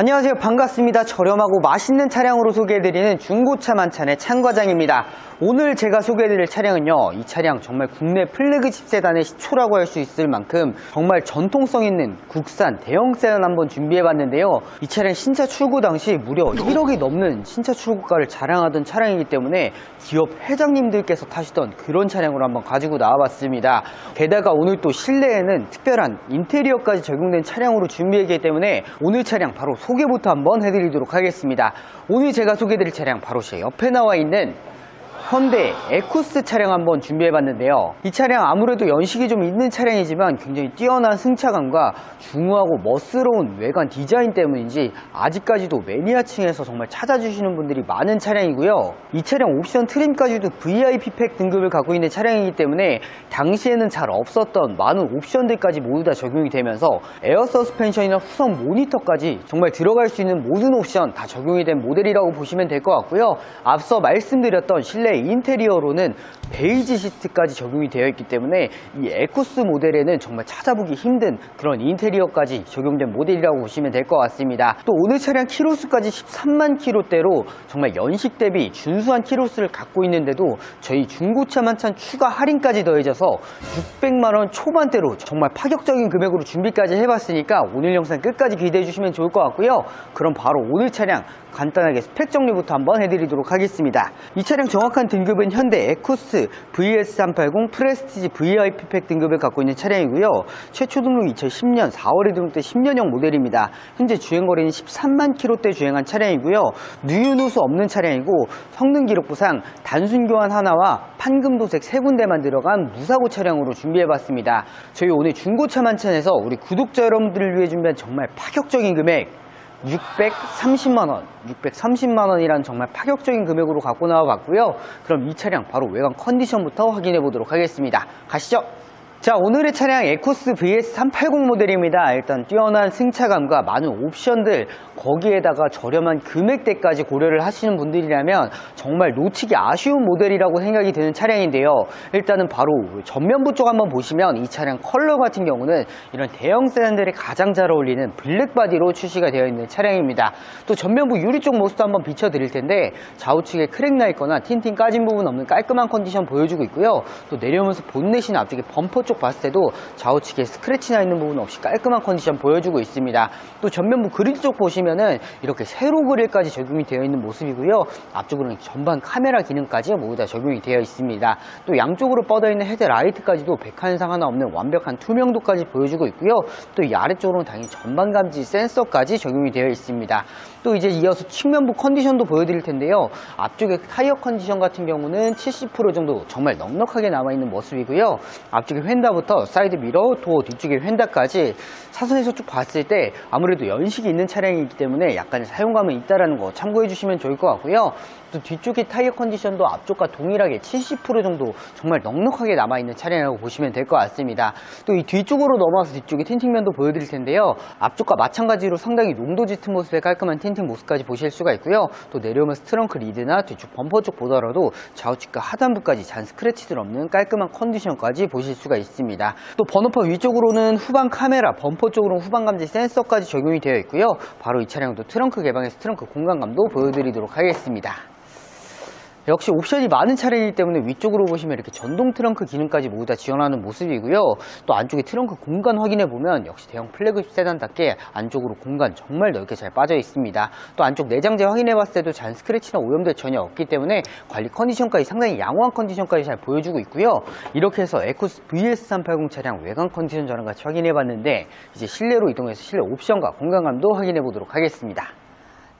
안녕하세요. 반갑습니다. 저렴하고 맛있는 차량으로 소개해드리는 중고차 만찬의 찬과장입니다. 오늘 제가 소개해드릴 차량은요, 이 차량 정말 국내 플래그십 세단의 시초라고 할 수 있을 만큼 정말 전통성 있는 국산 대형 세단 한번 준비해봤는데요. 이 차량 신차 출고 당시 무려 1억이 넘는 신차 출고가를 자랑하던 차량이기 때문에 기업 회장님들께서 타시던 그런 차량으로 한번 가지고 나와봤습니다. 게다가 오늘 또 실내에는 특별한 인테리어까지 적용된 차량으로 준비했기 때문에 오늘 차량 바로 소개부터 한번 해드리도록 하겠습니다. 오늘 제가 소개해드릴 차량 바로 제 옆에 나와 있는 현대 에쿠스 차량 한번 준비해봤는데요. 이 차량 아무래도 연식이 좀 있는 차량이지만 굉장히 뛰어난 승차감과 중후하고 멋스러운 외관 디자인 때문인지 아직까지도 매니아층에서 정말 찾아주시는 분들이 많은 차량이고요. 이 차량 옵션 트림까지도 VIP 팩 등급을 갖고 있는 차량이기 때문에 당시에는 잘 없었던 많은 옵션들까지 모두 다 적용이 되면서 에어 서스펜션이나 후성 모니터까지 정말 들어갈 수 있는 모든 옵션 다 적용이 된 모델이라고 보시면 될 것 같고요. 앞서 말씀드렸던 실내 인테리어로는 베이지 시트까지 적용이 되어 있기 때문에 이 에쿠스 모델에는 정말 찾아보기 힘든 그런 인테리어까지 적용된 모델이라고 보시면 될 것 같습니다. 또 오늘 차량 키로수까지 13만 키로대로 정말 연식 대비 준수한 키로수를 갖고 있는데도 저희 중고차 만찬 추가 할인까지 더해져서 600만 원 초반대로 정말 파격적인 금액으로 준비까지 해봤으니까 오늘 영상 끝까지 기대해 주시면 좋을 것 같고요. 그럼 바로 오늘 차량 간단하게 스펙 정리부터 한번 해드리도록 하겠습니다. 이 차량 정확한 등급은 현대 에쿠스 VS380 프레스티지 VIP 팩 등급을 갖고 있는 차량이고요. 최초 등록 2010년 4월에 등록된 10년형 모델입니다. 현재 주행거리는 13만 킬로대 주행한 차량이고요. 누유누수 없는 차량이고 성능 기록부상 단순 교환 하나와 판금 도색 세 군데만 들어간 무사고 차량으로 준비해봤습니다. 저희 오늘 중고차 만찬에서 우리 구독자 여러분들을 위해 준비한 정말 파격적인 금액 630만원, 630만원이란 정말 파격적인 금액으로 갖고 나와 봤고요. 그럼 이 차량 바로 외관 컨디션부터 확인해 보도록 하겠습니다. 가시죠. 자, 오늘의 차량 에코스 VS380 모델입니다. 일단 뛰어난 승차감과 많은 옵션들, 거기에다가 저렴한 금액대까지 고려를 하시는 분들이라면 정말 놓치기 아쉬운 모델이라고 생각이 드는 차량인데요. 일단은 바로 전면부 쪽 한번 보시면 이 차량 컬러 같은 경우는 이런 대형 세단들이 가장 잘 어울리는 블랙 바디로 출시가 되어 있는 차량입니다. 또 전면부 유리 쪽 모습도 한번 비춰드릴 텐데 좌우측에 크랙 나 있거나 틴팅 까진 부분 없는 깔끔한 컨디션 보여주고 있고요. 또 내려오면서 본넷이나 앞쪽에 범퍼 쪽 봤을 때도 좌우측에 스크래치 나 있는 부분 없이 깔끔한 컨디션 보여주고 있습니다. 또 전면부 그릴 쪽 보시면은 이렇게 세로 그릴까지 적용이 되어 있는 모습이고요. 앞쪽으로는 전방 카메라 기능까지 모두 다 적용이 되어 있습니다. 또 양쪽으로 뻗어 있는 헤드라이트까지도 백한상 하나 없는 완벽한 투명도까지 보여주고 있고요. 또 이 아래쪽으로는 당연히 전방 감지 센서까지 적용이 되어 있습니다. 또 이제 이어서 측면부 컨디션도 보여드릴 텐데요. 앞쪽에 타이어 컨디션 같은 경우는 70% 정도 정말 넉넉하게 남아있는 모습이고요. 앞쪽에 휀다부터 사이드 미러, 도어 뒤쪽에 휀다까지 사선에서 쭉 봤을 때 아무래도 연식이 있는 차량이기 때문에 약간의 사용감은 있다는 거 참고해 주시면 좋을 것 같고요. 또 뒤쪽의 타이어 컨디션도 앞쪽과 동일하게 70% 정도 정말 넉넉하게 남아있는 차량이라고 보시면 될 것 같습니다. 또 이 뒤쪽으로 넘어와서 뒤쪽에 틴팅면도 보여드릴 텐데요. 앞쪽과 마찬가지로 상당히 농도 짙은 모습의 깔끔한 틴팅 모습까지 보실 수가 있고요. 또 내려오면서 트렁크 리드나 뒤쪽 범퍼 쪽 보더라도 좌우측과 하단부까지 잔 스크래치들 없는 깔끔한 컨디션까지 보실 수가 있습니다. 또 번호판 위쪽으로는 후방 카메라, 범퍼 쪽으로는 후방 감지 센서까지 적용이 되어 있고요. 바로 이 차량도 트렁크 개방에서 트렁크 공간감도 보여드리도록 하겠습니다. 역시 옵션이 많은 차량이기 때문에 위쪽으로 보시면 이렇게 전동 트렁크 기능까지 모두 다 지원하는 모습이고요. 또 안쪽에 트렁크 공간 확인해 보면 역시 대형 플래그십 세단답게 안쪽으로 공간 정말 넓게 잘 빠져 있습니다. 또 안쪽 내장재 확인해 봤을 때도 잔 스크래치나 오염들 전혀 없기 때문에 관리 컨디션까지 상당히 양호한 컨디션까지 잘 보여주고 있고요. 이렇게 해서 에코스 VS380 차량 외관 컨디션 저랑 같이 확인해 봤는데 이제 실내로 이동해서 실내 옵션과 공간감도 확인해 보도록 하겠습니다.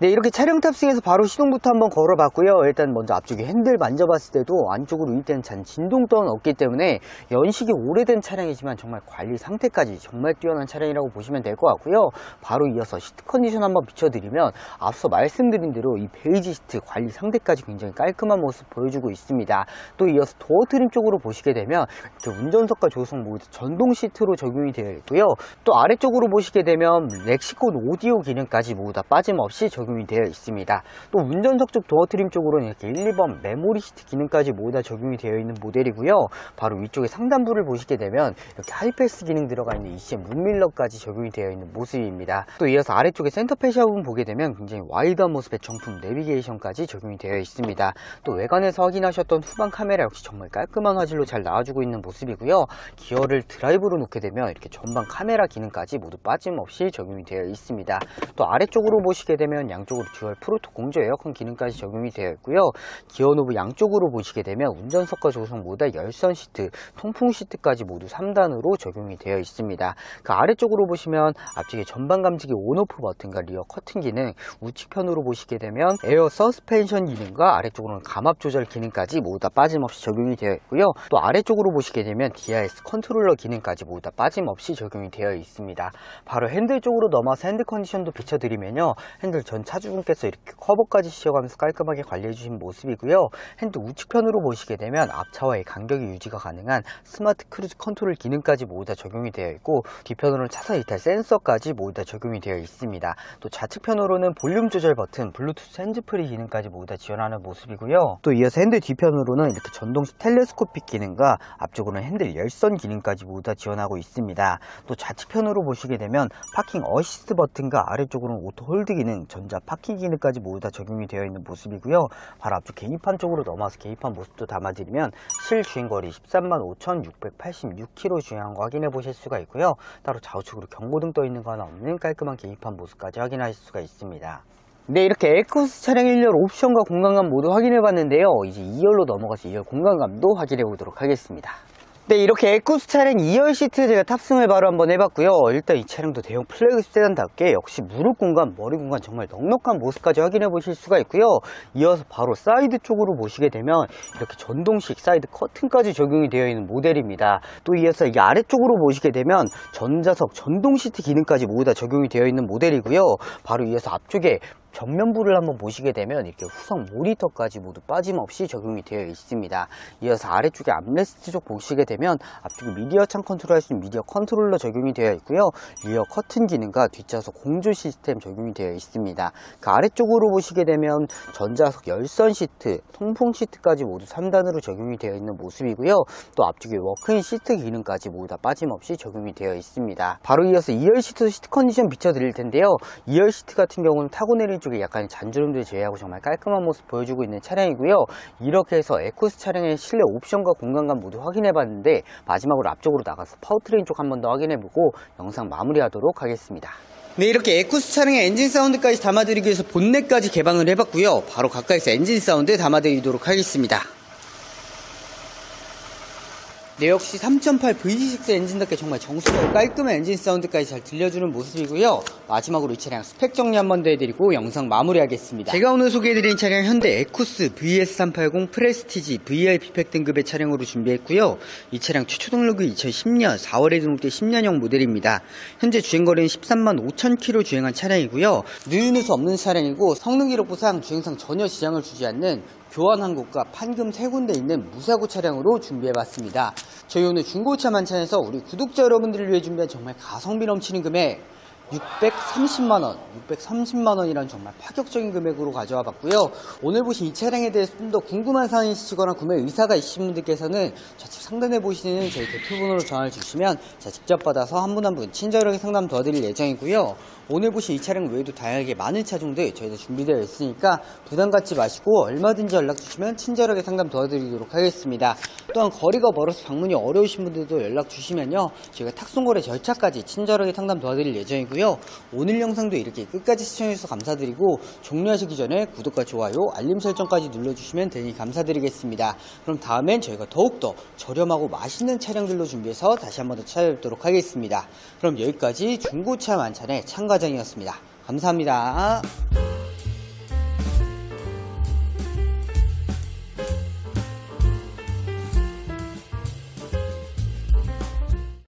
네, 이렇게 차량 탑승해서 바로 시동부터 한번 걸어봤고요. 일단 먼저 앞쪽에 핸들 만져봤을 때도 안쪽으로 유입된 잔 진동 또한 없기 때문에 연식이 오래된 차량이지만 정말 관리 상태까지 정말 뛰어난 차량이라고 보시면 될 것 같고요. 바로 이어서 시트 컨디션 한번 비춰드리면 앞서 말씀드린 대로 이 베이지 시트 관리 상태까지 굉장히 깔끔한 모습 보여주고 있습니다. 또 이어서 도어 트림 쪽으로 보시게 되면 이렇게 운전석과 조수석 모두 전동 시트로 적용이 되어 있고요. 또 아래쪽으로 보시게 되면 렉시콘 오디오 기능까지 모두 다 빠짐없이 적용이 적용이 되어 있습니다. 또 운전석 쪽 도어 트림 쪽으로는 이렇게 1, 2번 메모리 시트 기능까지 모두 다 적용이 되어 있는 모델이고요. 바로 위쪽에 상단부를 보시게 되면 이렇게 하이패스 기능 들어가 있는 ECM 룸밀러까지 적용이 되어 있는 모습입니다. 또 이어서 아래쪽에 센터 페시아 부분 보게 되면 굉장히 와이드한 모습의 정품 내비게이션까지 적용이 되어 있습니다. 또 외관에서 확인하셨던 후방 카메라 역시 정말 깔끔한 화질로 잘 나와주고 있는 모습이고요. 기어를 드라이브로 놓게 되면 이렇게 전방 카메라 기능까지 모두 빠짐없이 적용이 되어 있습니다. 또 아래쪽으로 보시게 되면 양쪽으로 듀얼 프로토 공조 에어컨 기능까지 적용이 되어 있고요. 기어 노브 양쪽으로 보시게 되면 운전석과 조성 다 열선 시트, 통풍 시트까지 모두 3단으로 적용이 되어 있습니다. 그 아래쪽으로 보시면 앞쪽에 전방 감지기 온오프 버튼과 리어 커튼 기능, 우측편으로 보시게 되면 에어 서스펜션 기능과 아래쪽으로는 감압 조절 기능까지 모두 다 빠짐없이 적용이 되어 있고요. 또 아래쪽으로 보시게 되면 DIS 컨트롤러 기능까지 모두 다 빠짐없이 적용이 되어 있습니다. 바로 핸들 쪽으로 넘어서 핸드 컨디션도 비춰드리면요. 핸들 전 차주분께서 이렇게 커버까지 씌워가면서 깔끔하게 관리해 주신 모습이고요. 핸들 우측편으로 보시게 되면 앞차와의 간격이 유지가 가능한 스마트 크루즈 컨트롤 기능까지 모두 다 적용이 되어 있고 뒤편으로는 차선 이탈 센서까지 모두 다 적용이 되어 있습니다. 또 좌측편으로는 볼륨 조절 버튼, 블루투스 핸즈프리 기능까지 모두 다 지원하는 모습이고요. 또 이어서 핸들 뒤편으로는 이렇게 전동식 텔레스코픽 기능과 앞쪽으로는 핸들 열선 기능까지 모두 다 지원하고 있습니다. 또 좌측편으로 보시게 되면 파킹 어시스트 버튼과 아래쪽으로는 오토 홀드 기능, 전자 파킹 기능까지 모두 다 적용이 되어 있는 모습이고요. 바로 앞쪽 계기판 쪽으로 넘어와서 계기판 모습도 담아드리면 실주행거리 13만 5,686km 주행한 거 확인해 보실 수가 있고요. 따로 좌우측으로 경고등 떠 있는 거 하나 없는 깔끔한 계기판 모습까지 확인하실 수가 있습니다. 네, 이렇게 에코스 차량 1열 옵션과 공간감 모두 확인해 봤는데요. 이제 2열로 넘어가서 2열 공간감도 확인해 보도록 하겠습니다. 네, 이렇게 에코스 차량 2열 시트 제가 탑승을 바로 한번 해봤고요. 일단 이 차량도 대형 플래그십 세단답게 역시 무릎 공간, 머리 공간 정말 넉넉한 모습까지 확인해 보실 수가 있고요. 이어서 바로 사이드 쪽으로 보시게 되면 이렇게 전동식 사이드 커튼까지 적용이 되어 있는 모델입니다. 또 이어서 이게 아래쪽으로 보시게 되면 전자석 전동 시트 기능까지 모두 다 적용이 되어 있는 모델이고요. 바로 이어서 앞쪽에 전면부를 한번 보시게 되면 이렇게 후성 모니터까지 모두 빠짐없이 적용이 되어 있습니다. 이어서 아래쪽에 암레스트 쪽 보시게 되면 앞쪽에 미디어 창 컨트롤 할 수 있는 미디어 컨트롤러 적용이 되어 있고요. 리어 커튼 기능과 뒷좌석 공조 시스템 적용이 되어 있습니다. 그 아래쪽으로 보시게 되면 전자석 열선 시트, 통풍 시트까지 모두 3단으로 적용이 되어 있는 모습이고요. 또 앞쪽에 워크인 시트 기능까지 모두 다 빠짐없이 적용이 되어 있습니다. 바로 이어서 2열 시트 시트 컨디션 비춰드릴 텐데요. 2열 시트 같은 경우는 타고 내릴 쪽에 약간 잔주름들 제외하고 정말 깔끔한 모습 보여주고 있는 차량이고요. 이렇게 해서 에코스 차량의 실내 옵션과 공간감 모두 확인해 봤는데 마지막으로 앞쪽으로 나가서 파워트레인 쪽 한 번 더 확인해 보고 영상 마무리하도록 하겠습니다. 네, 이렇게 에코스 차량의 엔진 사운드까지 담아드리기 위해서 본넷까지 개방을 해봤고요. 바로 가까이서 엔진 사운드 담아드리도록 하겠습니다. 네, 역시 3.8 VG6 엔진답게 정말 정수가 깔끔한 엔진 사운드까지 잘 들려주는 모습이고요. 마지막으로 이 차량 스펙 정리 한번 더 해드리고 영상 마무리하겠습니다. 제가 오늘 소개해드린 차량 현대 에코스 VS380 프레스티지 VIP 팩 등급의 차량으로 준비했고요. 이 차량 최초 등록이 2010년 4월에 등록된 10년형 모델입니다. 현재 주행거리는 13만 5천 킬로 주행한 차량이고요. 누유누수 없는 차량이고 성능 기록부상 주행상 전혀 지장을 주지 않는 교환 한 곳과 판금 세 군데 있는 무사고 차량으로 준비해봤습니다. 저희 오늘 중고차 만찬에서 우리 구독자 여러분들을 위해 준비한 정말 가성비 넘치는 금액 630만원, 630만원이란 정말 파격적인 금액으로 가져와 봤고요. 오늘 보신 이 차량에 대해서 좀 더 궁금한 사항이 있으시거나 구매 의사가 있으신 분들께서는 좌측 상단에 보시는 저희 대표번호로 전화를 주시면 직접 받아서 한분 한 분 친절하게 상담 도와드릴 예정이고요. 오늘 보신 이 차량 외에도 다양하게 많은 차종들 저희가 준비되어 있으니까 부담 갖지 마시고 얼마든지 연락 주시면 친절하게 상담 도와드리도록 하겠습니다. 또한 거리가 멀어서 방문이 어려우신 분들도 연락 주시면요. 저희가 탁송거래 절차까지 친절하게 상담 도와드릴 예정이고요. 오늘 영상도 이렇게 끝까지 시청해주셔서 감사드리고 종료하시기 전에 구독과 좋아요, 알림 설정까지 눌러주시면 되니 감사드리겠습니다. 그럼 다음엔 저희가 더욱더 저렴하고 맛있는 차량들로 준비해서 다시 한 번 더 찾아뵙도록 하겠습니다. 그럼 여기까지 중고차 만찬의 참가 장이었습니다. 감사합니다.